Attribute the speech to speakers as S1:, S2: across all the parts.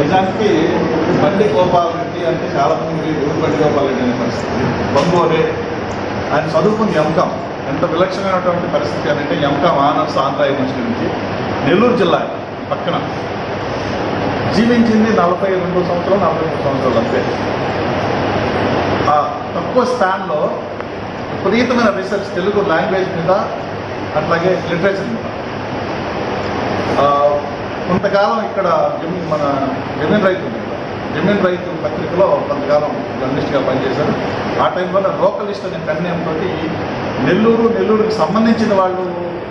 S1: నిజానికి బండి గోపాల్ రెడ్డి అంటే చాలా మంది ఎవరు బండి గోపాల్ రెడ్డి అనే పరిస్థితి. బంగోరే ఆయన చదువుకుంది ఎంకాం. ఎంత విలక్షణమైనటువంటి పరిస్థితి అని అంటే ఎంకాం ఆనర్స్ ఆంధ్ర యూనివర్సిటీ నుంచి నెల్లూరు జిల్లా పక్కన. జీవించింది నలభై రెండు సంవత్సరాలు నలభై మూడు సంవత్సరాలు అంతే. ఆ తక్కువ స్పాన్లో విపరీతమైన రీసెర్చ్ తెలుగు లాంగ్వేజ్ మీద అట్లాగే లిటరేచర్ మీద. కొంతకాలం ఇక్కడ జమీన్ మన జమీన్ రైతు జమీన్ రైతు పత్రికలో కొంతకాలం జర్నలిస్ట్గా పనిచేశారు ఆ టైంలో లోకలిస్ట్ అనే పెన్ తోటి నెల్లూరు నెల్లూరుకి సంబంధించిన వాళ్ళు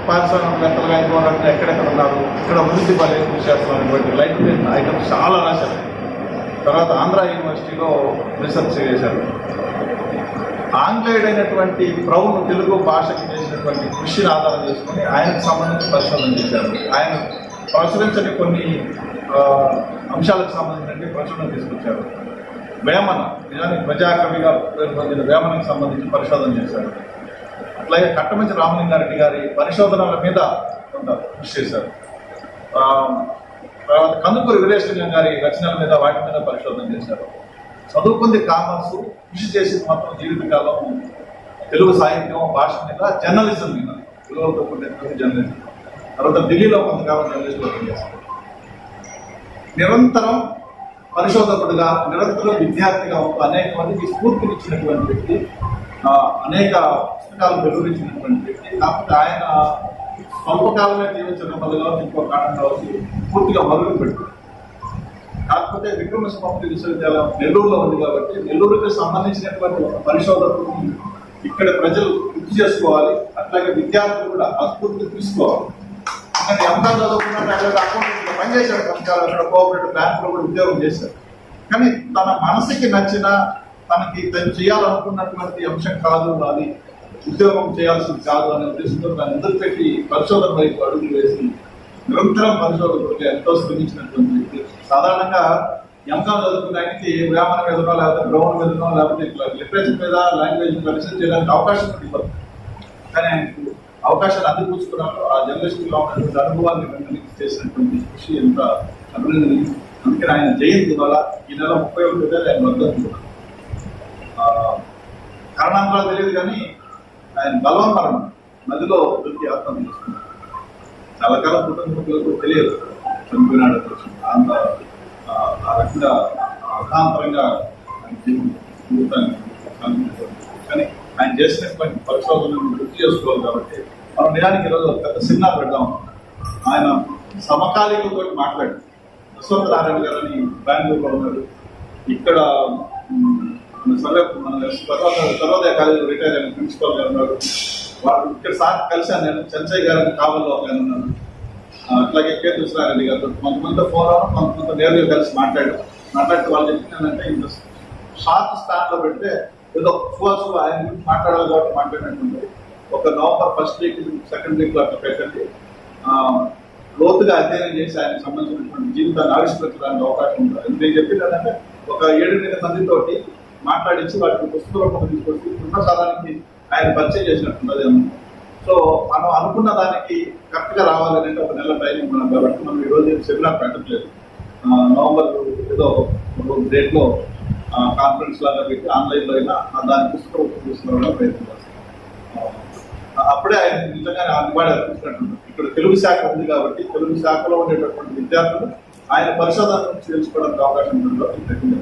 S1: పారిశ్రామికవేత్తలుగా ఇంకోవాలంటే ఎక్కడెక్కడ ఉన్నారు ఇక్కడ అభివృద్ధి పని కృషి చేస్తున్నటువంటి లైట్ ఐటమ్స్ చాలా రాశారు తర్వాత ఆంధ్ర యూనివర్సిటీలో రీసెర్చ్ చేశారు ఆంగ్లేయుడు అయినటువంటి ప్రౌన్ తెలుగు భాషకి చేసినటువంటి కృషిని ఆధారం చేసుకుని ఆయనకు సంబంధించి పరిశోధన చేశారు ఆయన ప్రచురించని కొన్ని అంశాలకు సంబంధించిన ప్రచురణ తీసుకొచ్చారు. వేమన నిజానికి ప్రజాకవిగా పేరు పొందిన వేమనకు సంబంధించి పరిశోధన చేశారు. అట్లాగే కట్టమంచి రామలింగారెడ్డి గారి పరిశోధనల మీద కొంత కృషి చేశారు. తర్వాత కందుకూరి వీరేశలింగం గారి రచనల మీద వాటి మీద పరిశోధన చేశారు. చదువుకుంది కామర్స్ కృషి చేసింది మాత్రం జీవితకాలం తెలుగు సాహిత్యం భాష మీద జర్నలిజం మీద. తెలుగులో కూడినటువంటి జర్నలిజం. తర్వాత ఢిల్లీలో కొంతకాలం జర్నలిస్ట్ వర్క్ నిరంతరం పరిశోధకుడుగా నిరంతరం విద్యార్థిగా ఉంటూ అనేక మందికి స్ఫూర్తినిచ్చినటువంటి వ్యక్తి అనేక పుస్తకాలు వెలువరించినటువంటి వ్యక్తి. కాకపోతే ఆయన స్వల్పకాలమే జీవించడం వల్ల ఇంకో కారణం కావచ్చు పూర్తిగా మరుగులు పెట్టారు కాకపోతే విక్రమసింహపురి విశ్వవిద్యాలయం నెల్లూరులో ఉంది కాబట్టి నెల్లూరుకి సంబంధించినటువంటి ఒక పరిశోధకులు ఇక్కడ ప్రజలు గుర్తు చేసుకోవాలి. అట్లాగే విద్యార్థులు కూడా అస్ఫూర్తి తీసుకోవాలి. ఎందుకంటే ఎంత చదువుకున్నాడు అక్కడ అకౌంటెంట్ పనిచేశాడు కొంతకాలం అక్కడ కోఆపరేటివ్ బ్యాంకులో కూడా ఉద్యోగం చేశాడు కానీ తన మనసుకి నచ్చిన తనకి తను చేయాలనుకున్నటువంటి అంశం కాదు అది ఉద్యోగం చేయాల్సింది కాదు అనే ఉద్దేశంతో దాన్ని ఎదురు పెట్టి పరిశోధన వైపు అడుగులు వేసి నిరంతరం పరిశోధకుడికి ఎంతో శ్రమించినటువంటి వ్యక్తి. సాధారణంగా ఎంతో చదువుకోవడానికి వేమన మీదనో లేకపోతే గ్రౌండ్ మీదనో లేకపోతే ఇట్లా లిటరేచర్ మీద లాంగ్వేజ్ పరిశీలన చేయడానికి అవకాశం ఉంటుంది కానీ ఆయనకు అవకాశాలు అందిపుచ్చుకున్నప్పుడు ఆ జర్నలిస్టులో ఉన్నటువంటి అనుభవాన్ని వెంటనే చేసినటువంటి కృషి ఎంత అభినందనీయం. అందుకని ఆయన జయంతి వల్ల ఈ నెల ముప్పై ఒకటి వేల ఆయన వర్ధంతి కారణాంతరాలు తెలియదు కానీ ఆయన బలవన్మరణం నదిలో దొరికి ఆత్మ తీసుకున్నారు చాలా కాలం కుటుంబీకులకు తెలియదు చనిపోయినాడు అంత ఆ, రకంగా అర్థాంతరంగా జీవితాన్ని కానీ ఆయన చేసినటువంటి పరిశోధనను గుర్తు చేసుకోవాలి కాబట్టి మనం నిజానికి ఈరోజు ఒక పెద్ద సినిమా పెడదాం ఆయన సమకాలీకులతో మాట్లాడు యశ్వంత నారాయణ గారు అని బెంగళూరులో ఉన్నారు. ఇక్కడ సర్వే మన తర్వాత సర్వోదయ కాలేజీలో రిటైర్ అయిన ప్రిన్సిపల్ గారు ఉన్నారు. వాళ్ళు ఇక్కడ సార్ కలిశాను నేను చంచయ్య గారిని కావల్లో ఒక ఉన్నాను అట్లాగే కే కృష్ణారెడ్డి గారు కొంతమంది ఫోన్ కొంతమంది నేరుగా కలిసి మాట్లాడారు మాట్లాడితే వాళ్ళు చెప్తున్నానంటే ఇంత షార్ట్ స్టాండ్ పెడితే ఏదో ఫోర్స్ ఆయన గురించి మాట్లాడాలి కాబట్టి మాట్లాడినట్టుంది ఒక నవంబర్ ఫస్ట్ వీక్ సెకండ్ వీక్లో అట్లా పెట్టండి. లోతుగా అధ్యయనం చేసి ఆయనకు సంబంధించినటువంటి జీవితాన్ని ఆవిష్కరించడానికి అవకాశం ఉంటుంది ఎందుకు నేను చెప్పింది ఏంటంటే ఒక ఏడెనిమిది మందితోటి మాట్లాడించి వాటిని పుస్తక రూపంలో తీసుకొచ్చి కృష్ణసారానికి ఆయన పరిచయం చేసినట్టున్నది సో మనం అనుకున్న దానికి కరెక్ట్గా రావాలి అంటే ఒక నెల టైం మనం కాబట్టి మనం ఈ రోజు సెమినార్ పెట్టట్లేదు. నవంబర్ ఏదో డేట్లో కాన్ఫరెన్స్ లాగా పెట్టి ఆన్లైన్లో అయినా దాని పుస్తకం తీసుకురావడానికి ప్రయత్నం చేస్తాం. అప్పుడే ఆయన నిజంగానే అందుబాటు అనిపించినట్టు ఇక్కడ తెలుగు శాఖ ఉంది కాబట్టి తెలుగు శాఖలో ఉండేటటువంటి విద్యార్థులు ఆయన పరిశోధన నుంచి తెలుసుకోవడానికి అవకాశం ఉంటుంది